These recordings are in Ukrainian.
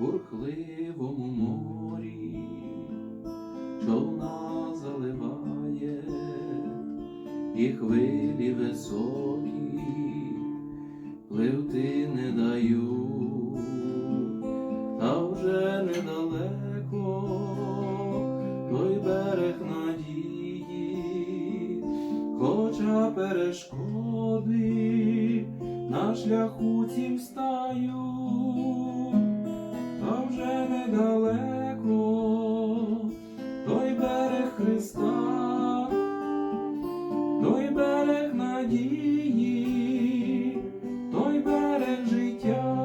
бурхливому морі, човна заливає, і хвилі високі, пливти не даю, та вже недалеко той берег надії, хоча перешкоди на шляху цім стаю, надії, той берег життя,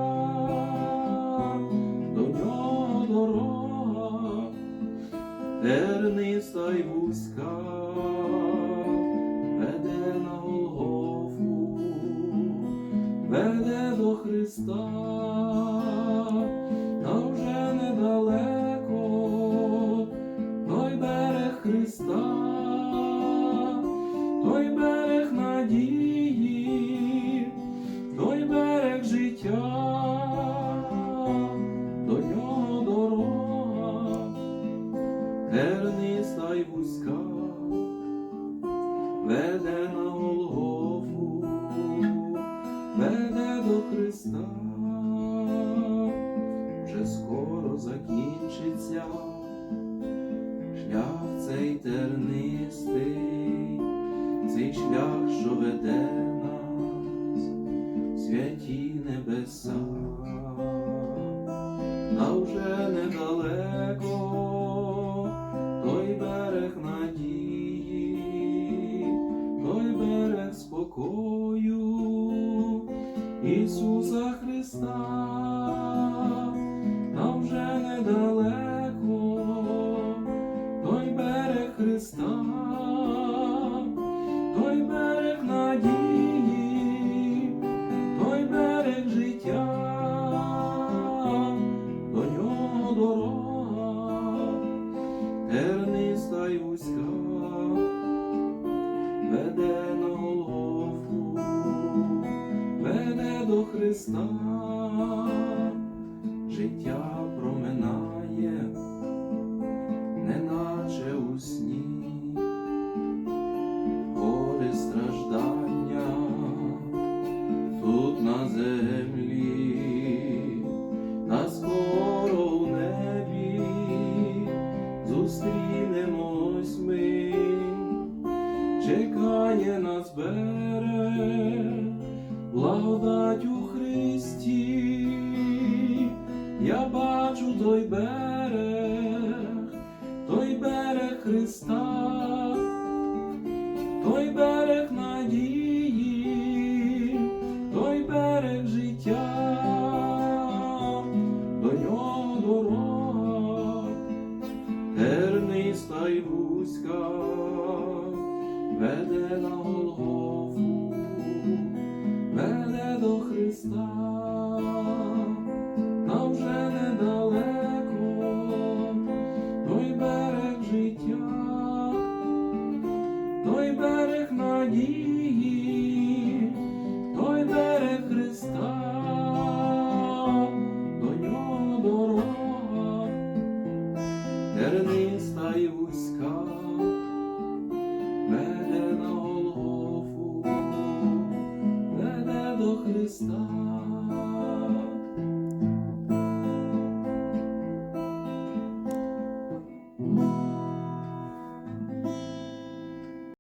до нього дорога, терниста й вузька, веде на Голгофу, веде до Христа, вже скоро закінчиться шлях цей тернистий, цей шлях, що веде нас, святі небеса, спокою Ісуса Христа, Христа, життя проминає неначе у сні, гори страждання тут на землі, та скоро в небі зустрінемось ми, чекає нас берег, благодать у я бачу той берег той берег Христа, той берег надії, той берег життя, до нього дорога, терниста й вузька, веде на Голгофу, веде до Христа, той берег надії, той берег Христа, до нього дорога, терниста й вузька, веде на Голгофу, веде до Христа.